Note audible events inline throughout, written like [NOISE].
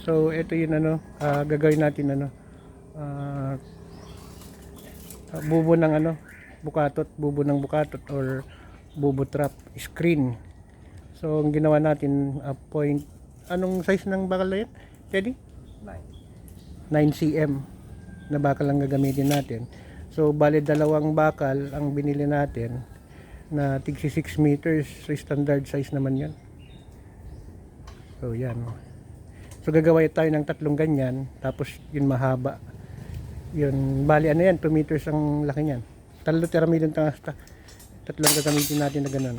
So ito yung ano, ah, gagawin natin ano. ah, bubo ng ano, bukatot, bubo ng bukatot or bubo trap screen. So ang ginawa natin ah, point anong size ng bakal na yan? Teddy? 9 cm na bakal ang gagamitin natin. So bali dalawang bakal ang binili natin na tig 6 meters. So standard size naman 'yan. So yan. So gagawa tayo ng tatlong ganyan tapos yun mahaba. Yun bali ano yan 2 meters ang laki niyan. Talo teramidon ta tatlong gagamitin natin na ganun.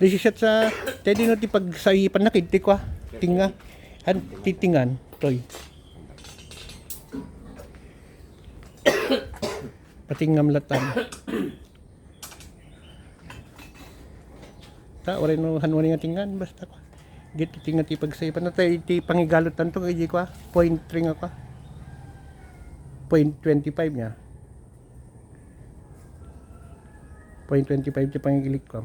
This is sa tedi no ti pag sa ipan na kiti ko ah. tinga han titingan toy. [COUGHS] Patingam latan. Ta ore no hanwani nga tingan basta ko. Dito tinga ti pag sa ipan na tayo ti pangigalot tanto kay ko ah. Point 3 ako. ah. Point 25 niya. Point 25 ti pangigilik ko.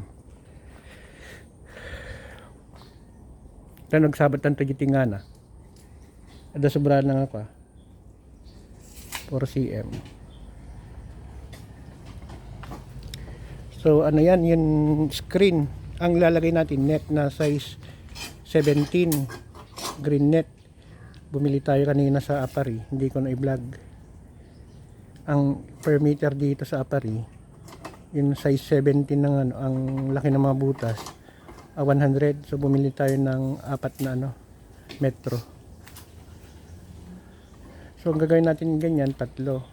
Tan nagsabat tanto ti tingana. Ada sobrahan lang ako ah. 4 cm. So ano yan, yung screen ang lalagay natin net na size 17 green net. Bumili tayo kanina sa Apari, hindi ko na i-vlog. Ang per meter dito sa Apari, yung size 17 ng ano, ang laki ng mga butas, ah, 100. So bumili tayo ng apat na ano, metro. So ang gagawin natin ganyan, tatlo.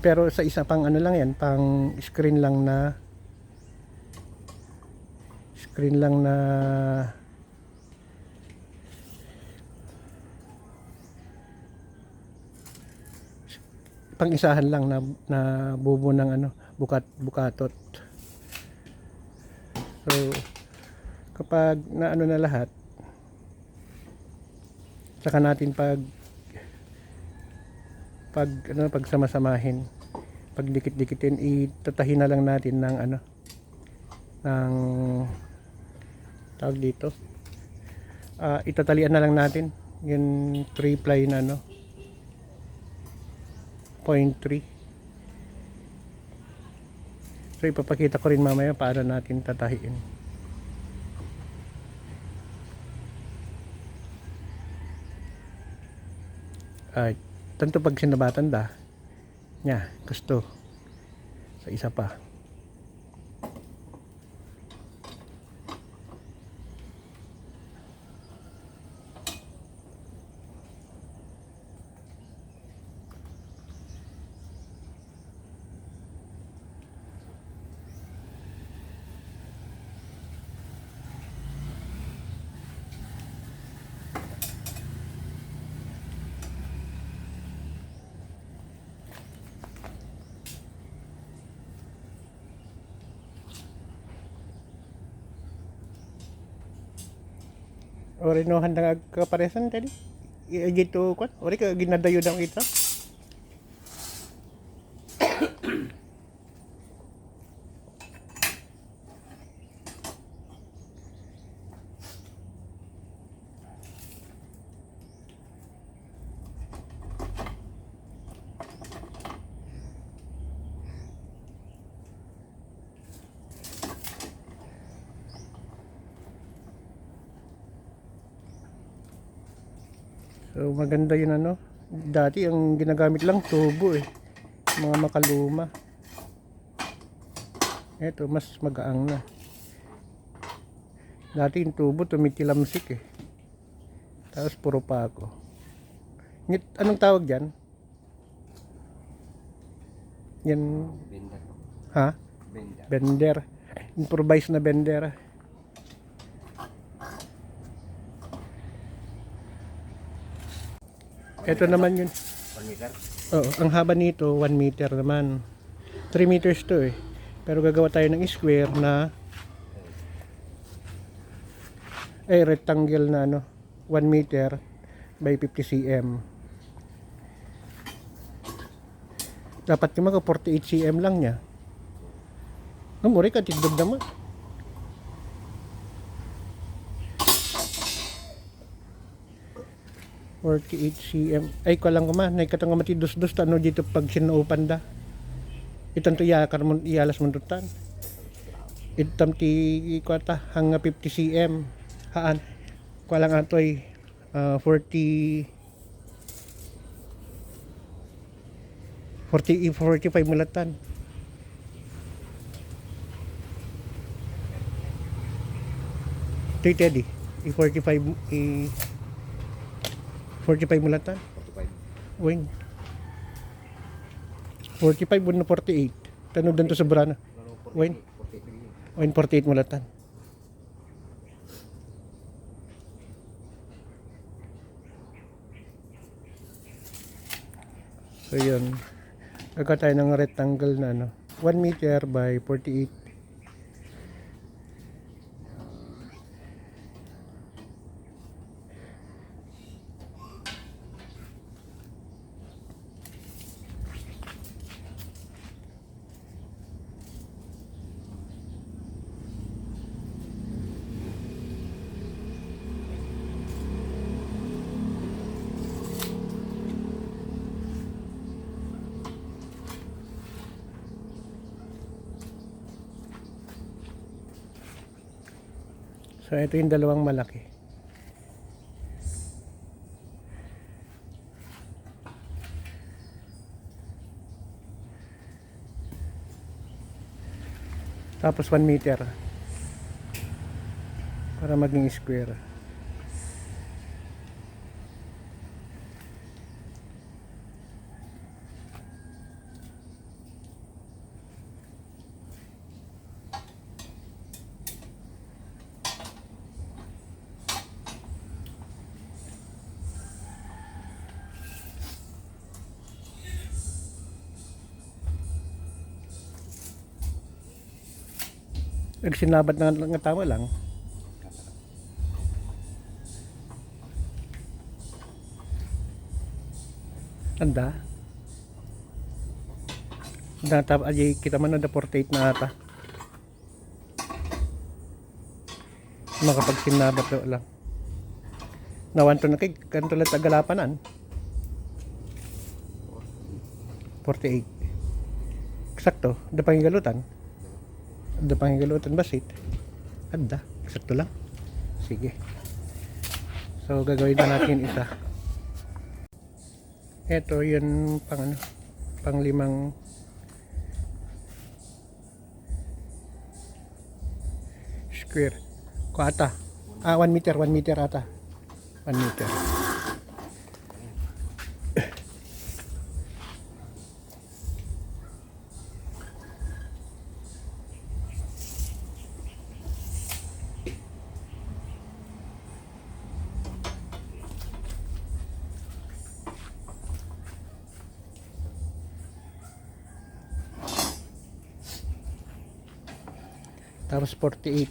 Pero sa isa pang ano lang yan, pang screen lang na screen lang na pang isahan lang na, na bubo ng ano, bukat, bukatot. So, kapag na ano na lahat, saka natin pag pag ano pag sama-samahin pag dikit-dikitin itatahin na lang natin ng ano ng tawag dito. Ah, itatalian na lang natin yung 3 ply na ano 0.3 so ipapakita ko rin mamaya paano natin tatahiin. Ay tanto pag sinabatan da nya gusto. Sa isa pa Ori no handa kaparesan tadi. Gitu kan. Ori ka ginadayo dang ito. So maganda yun ano. Dati ang ginagamit lang tubo eh. Mga makaluma. Eto mas magaang na. Dati yung tubo tumitilamsik eh. Tapos puro pa ako. Ngit, anong tawag dyan? Yan, Benda. ha? Benda. Bender. Improvise na bender. Ito naman yun. 1 meter. Oo, ang haba nito 1 meter naman. 3 meters to eh. Pero gagawa tayo ng square na eh rectangle na ano 1 meter by 50 cm. Dapat yung mga 48 cm lang niya. Namuri ka tigdog naman. 48 cm. Ay, ko lang kuma. Nay katong mati dus-dus tano dito pag sinuupan da. Itan to yakar mo iyalas mo tutan. Itam ti kwata hanga 50 cm. Haan. Ko lang atoy ah, 40 40 45 mulatan. Yung Teddy. I-45 i 45 mulatan. 45. Wing. 45 mo na 48. Tanong doon to sa Brana. 43. Wing 48 mulatan. So yun. Nagka tayo ng rectangle na ano. 1 meter by 48. So ito yung dalawang malaki. Tapos 1 meter. Para maging square. Nagsinabat na nga tama lang. Anda. Natap ajay kita man na 48 na ata. Makapag sinabat lang. Nawan to na kay kanto lang tagalapanan. 48. Eksakto, da pangigalutan. Da pangigalutan basit. Anda, eksakto lang. Sige. So gagawin na natin isa. Ito yun pang ano, pang limang square. Ko ata. Ah, 1 meter, 1 meter ata. 1 meter. Tapos 48.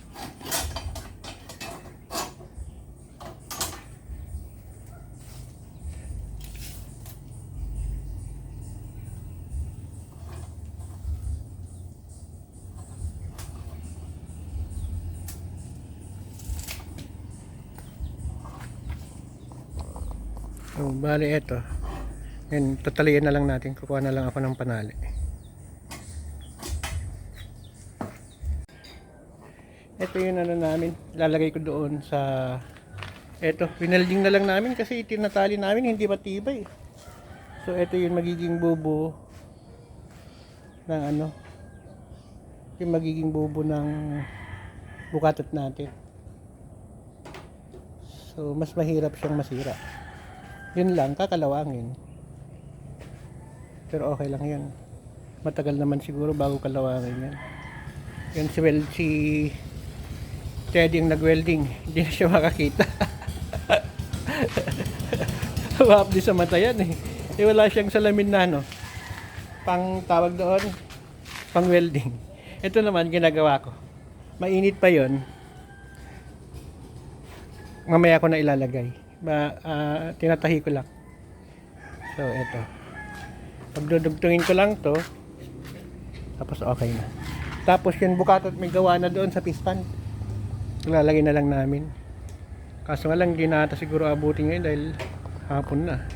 So, bali ito. Yan, tatalian na lang natin. Kukuha na lang ako ng panali. Ito yung ano namin. Lalagay ko doon sa... Ito, winalding na lang namin kasi tinatali namin hindi matibay. So, ito yung magiging bubo ng ano yung magiging bubo ng bukatot natin. So, mas mahirap siyang masira. Yun lang, kakalawangin. Pero okay lang yan. Matagal naman siguro bago kalawangin yan. Yan si Well, si Teddy yung nag-welding. Hindi na siya makakita. Wap di sa mata yan eh. Eh wala siyang salamin na ano. Pang tawag doon. Pang welding. Ito naman ginagawa ko. Mainit pa yon. Mamaya ko na ilalagay. Ba, ah, tinatahi ko lang. So, ito. Pagdudugtungin ko lang to. Tapos okay na. Tapos yung bukatot may gawa na doon sa pispan. Lalagay na lang namin. Kaso nga lang, di na ata siguro abutin ngayon dahil hapon na.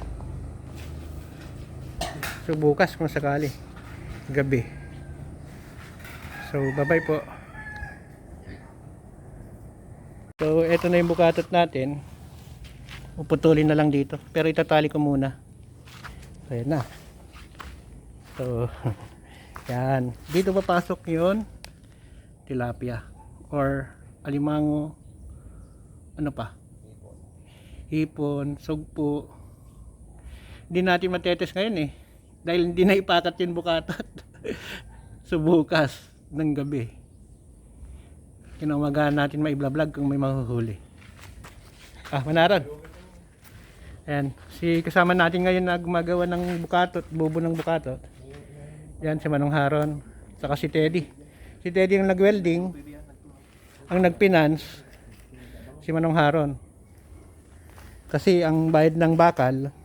So bukas kung sakali. Gabi. So bye-bye po. So eto na yung bukatot natin. Puputulin na lang dito. Pero itatali ko muna. So yan na. So [LAUGHS] yan. Dito papasok yun tilapia or alimango ano pa? Hipon, sugpo. Hindi natin matetes ngayon eh. Dahil hindi na ipakat yung bukatot [LAUGHS] so bukas ng gabi. Kinamagaan natin maiblablag kung may mahuhuli. Ah manaran Ayan, si kasama natin ngayon na gumagawa ng bukatot, bubo ng bukatot. Yan si Manong Haron, saka si Teddy. Si Teddy ang nag-welding, ang nag-finance, si Manong Haron. Kasi ang bayad ng bakal,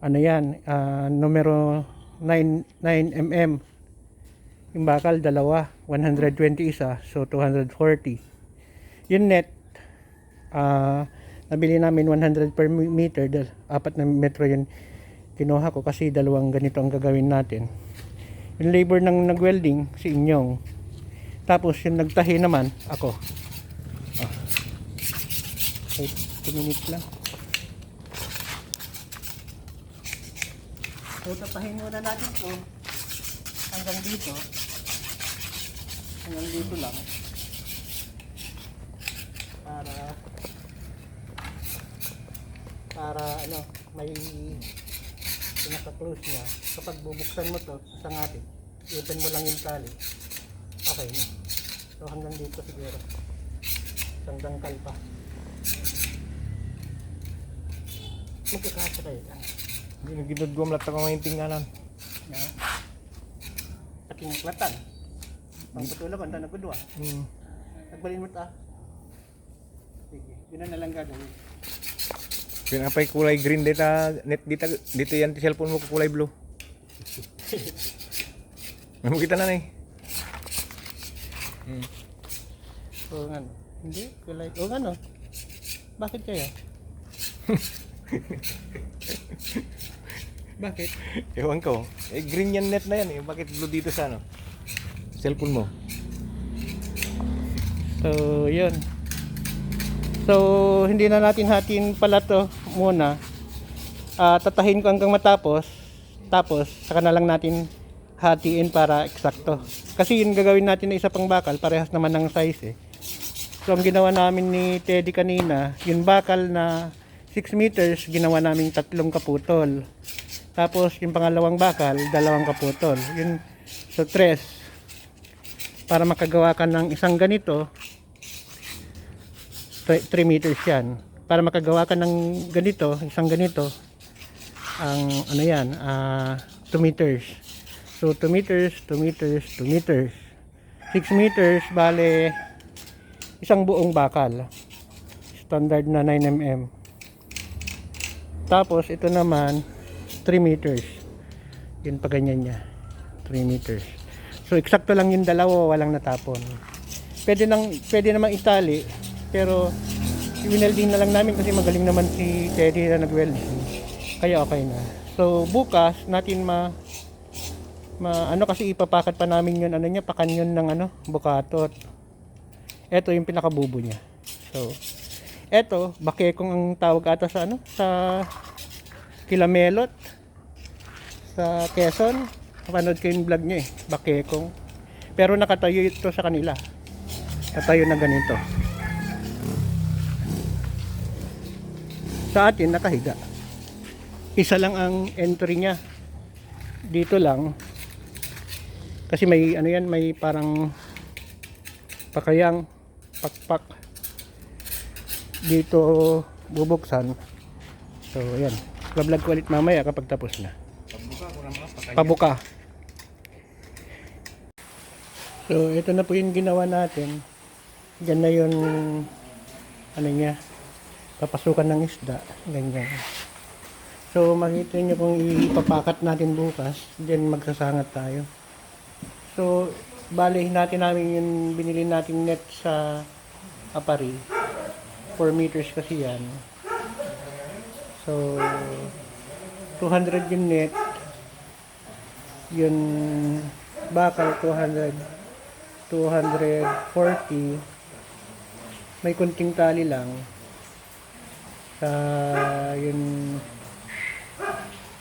ano yan, ah, numero 9, 9 mm. Yung bakal, dalawa, 120 isa, so 240. Yung net, ah, nabili namin 100 per meter, dal- apat na metro yun kinuha ko kasi dalawang ganito ang gagawin natin. Yung labor ng nag-welding, si Inyong. Tapos yung nagtahi naman, ako. Ah. Wait, 2 minutes lang. So, tapahin muna natin po hanggang dito. Hanggang dito lang. Para para ano, may pinaka-close niya. Kapag bubuksan mo to sa ngatin, open mo lang yung tali. Okay na. So hanggang dito siguro. Isang dangkal pa. Magkakasa kayo lang. Hindi na ginudgom lahat ako ngayon tinggalan. Na. At kinuklatan. Pangpatulang ko, ang. Hmm. Nagbalin mo ta. Sige, yun na lang gagawin. Pinapay kulay green dito, net dito, dito yan cellphone mo kulay blue. [LAUGHS] Ano kita na eh. Hmm. O ano? Hindi, kulay. O ano? Bakit kaya? [LAUGHS] Bakit? Ewan ko. Eh green yan net na yan eh. Bakit blue dito sa ano? Cellphone mo. So, yun. So, hindi na natin hatiin pala to muna. Ah, tatahin ko hanggang matapos. Tapos, saka na lang natin hatiin para eksakto. Kasi yung gagawin natin na isa pang bakal, parehas naman ng size eh. So, ang ginawa namin ni Teddy kanina, yung bakal na 6 meters, ginawa namin tatlong kaputol. Tapos, yung pangalawang bakal, dalawang kaputol. Yun, so, tres. Para makagawa ka ng isang ganito, 3 meters yan. Para makagawa ka ng ganito, isang ganito, ang ano yan, ah 2 meters. So 2 meters, 2 meters, 2 meters. 6 meters, bale, isang buong bakal. Standard na 9 mm. Tapos ito naman, 3 meters. Yun pa ganyan niya. 3 meters. So eksakto lang yung dalawa, walang natapon. Pwede nang pwede namang itali, pero winelding na lang namin kasi magaling naman si Teddy na nag-welding. Kaya okay na. So bukas natin ma ma ano kasi ipapakat pa namin yun ano niya pakanyon ng ano bukatot. Ito yung pinakabubo niya. So eto bakekong ang tawag ata sa ano sa Kilamelot sa Quezon. Napanood ko yung vlog niya eh, bakekong. Pero nakatayo ito sa kanila. Nakatayo na ganito. Sa atin, nakahiga. Isa lang ang entry niya. Dito lang. Kasi may ano yan, may parang pakayang pakpak dito bubuksan. So, ayan. Vlog ko ulit mamaya kapag tapos na. Pabuka. So, ito na po yung ginawa natin. Diyan na yung ano niya, papasukan ng isda. Ganyan. So, makita nyo kung ipapakat natin bukas, diyan magsasangat tayo. So, bali natin namin yung binili nating net sa Apari. 4 meters kasi yan. So, 200 yung net. Yun, bakal 200. 240. May kunting tali lang. Sa yun,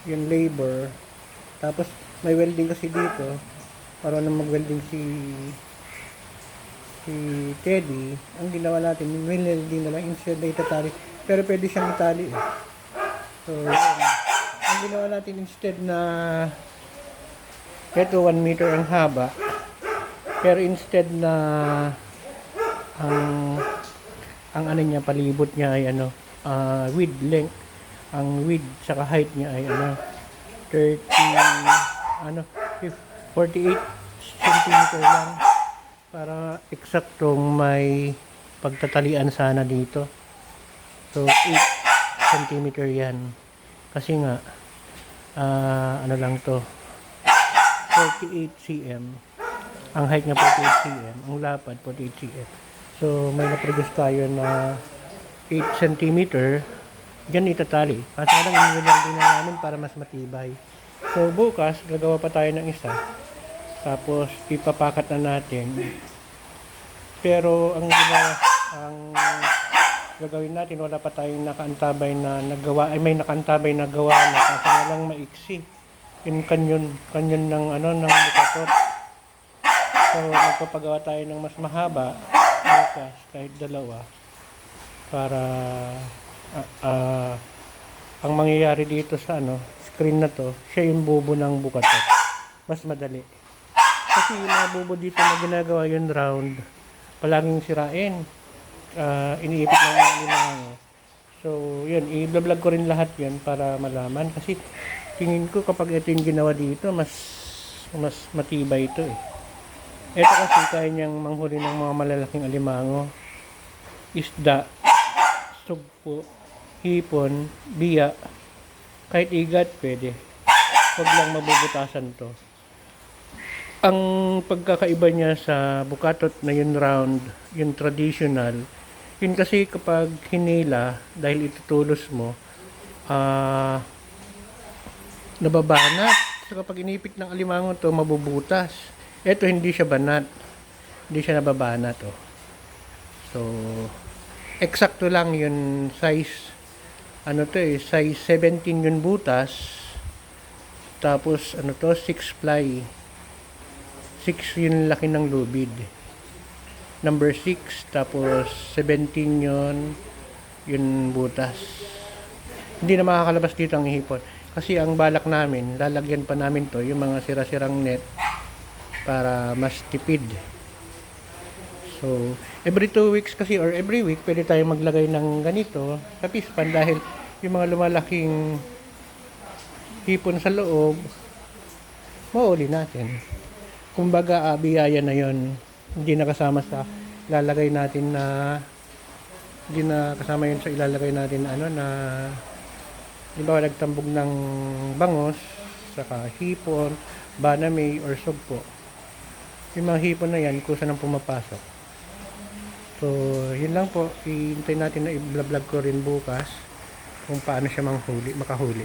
yung labor. Tapos, may welding kasi dito. Marunong mag-welding si si Teddy. Ang ginawa natin, welding na lang instead na itatali. Pero pwede siyang itali eh. So, yun. Ang ginawa natin instead na ito 1 meter ang haba. Pero instead na ang ang ano niya palibot niya ay ano ah, width length ang width saka height niya ay ano 30 ano 48 centimeter lang. Para eksaktong may pagtatalian sana dito. So 8 centimeter yan. Kasi nga ah, ano lang to 48 cm. Ang height niya 48 cm. Ang lapad 48 cm. So may na-produce tayo na 8 cm dyan itatali. Kasi lang inilagay na namin para mas matibay. So bukas gagawa pa tayo ng isa tapos ipapakat na natin. Pero ang ginawa ang gagawin natin wala pa tayong nakaantabay na nagawa ay may nakaantabay na gawa na kasi nga lang maiksi. Yung kanyon kanyon ng ano ng bukatot so magpapagawa tayo ng mas mahaba bukas kahit dalawa para ah, ah, ang mangyayari dito sa ano screen na to siya yung bubo ng bukatot mas madali kasi yung mga bubo dito na ginagawa yung round palaging sirain. Ah, iniipit lang yung limango so yun i-vlog ko rin lahat yun para malaman. Kasi tingin ko kapag ito yung ginawa dito mas mas matibay ito eh. Ito kasi kaya niyang manghuli ng mga malalaking alimango isda sugpo hipon biya. Kahit igat pwede. Huwag lang mabubutasan to ang pagkakaiba niya sa bukatot na yun round, yung traditional, yun kasi kapag hinila, dahil itutulos mo, ah, nababanat. So kapag inipit ng alimango to, mabubutas. Ito hindi siya banat. Hindi siya nababanat. Oh. So, eksakto lang yun size, ano to eh, size 17 yun butas. Tapos, ano to, 6 ply. 6 yun laki ng lubid. Number 6, tapos 17 yun, yun butas. Hindi na makakalabas dito ang hipon. Kasi ang balak namin, lalagyan pa namin to, yung mga sira-sirang net, para mas tipid. So, every 2 weeks kasi, or every week, pwede tayong maglagay ng ganito sa pispan dahil yung mga lumalaking hipon sa loob, mauli natin kumbaga uh, biyaya na yon hindi na kasama sa ilalagay natin na hindi na kasama yun sa ilalagay natin na ano na di ba nagtambog ng bangos saka hipon baname or sugpo. Yung mga hipon na yan kusa nang pumapasok. So yun lang po. Hihintay natin na i-vlog ko rin bukas kung paano siya manghuli makahuli